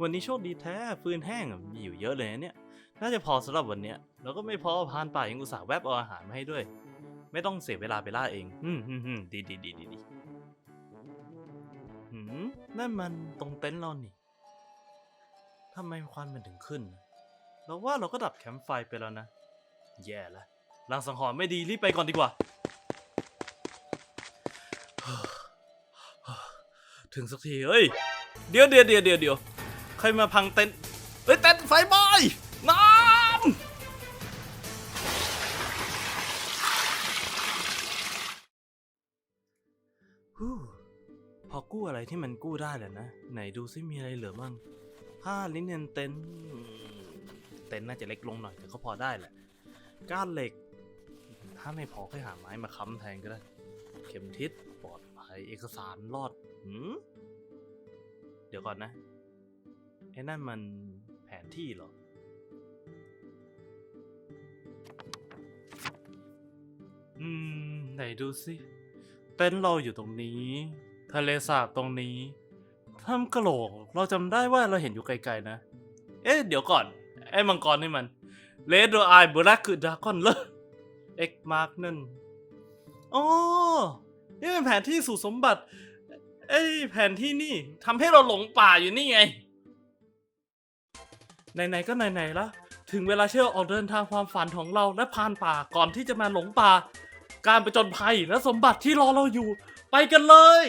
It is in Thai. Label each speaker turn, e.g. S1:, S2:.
S1: วันนี้โชคดีแท้ฟืนแห้งอะมีอยู่เยอะเลยนะเนี่ย น่าจะพอสำหรับวันเนี้ยแล้วก็ไม่พอพรานป่ายังอุตส่าห์แวบเอาอาหารมาให้ด้วย ไม่ต้องเสียเวลาไปล่าเองอืมอืมอืมดีดีดีดีดีหืมนั่นมันตรงเต็นท์เรานี่ทำไมควันมันถึงขึ้น เราว่าเราก็ดับแคมป์ไฟไปแล้วนะ แย่แล้วลางสังหรณ์ไม่ดีรีบไปก่อนดีกว่า ถึงสักทีเฮ้ย เดี๋ยวเดี๋ยวเดี๋ยวเดี๋ยวเดี๋ยวใครมาพังเต็นเฮ้ยเต็นไฟไหม้น้ำฮู้พอกู้อะไรที่มันกู้ได้แหละนะ ไหนดูซิมีอะไรเหลือบ้างผ้าลิเนนเต็นเต็นน่าจะเล็กลงหน่อยแต่ก็พอได้แหละ ก้านเหล็ก ถ้าไม่พอค่อยหาไม้มาค้ำแทนก็ได้ เข็มทิศปลอดภัยเอกสารรอดหืมเดี๋ยวก่อนนะ ไอ้นั่นมันแผนที่เหรอ อืม ไหนดูสิเต็นท์เราอยู่ตรงนี้ ทะเลสาบตรงนี้ถ้ำกะโหลก เราจำได้ว่าเราเห็นอยู่ไกลๆนะ เอ๊ะ เดี๋ยวก่อน ไอ้มังกรนี่มันเลดโดไอเบรักคือดากอนเลย เอ็กมาร์กนั่นอ๋อนี่เป็นแผนที่สู่สมบัติไอ้แผนที่นี่ทำให้เราหลงป่าอยู่นี่ไง ไหนๆก็ไหนๆละ ถึงเวลาเชื่อออกเดินทางความฝันของเราและผ่านป่าก่อนที่จะมาหลงป่า การไปจนภัยและสมบัติที่รอเราอยู่ ไปกันเลย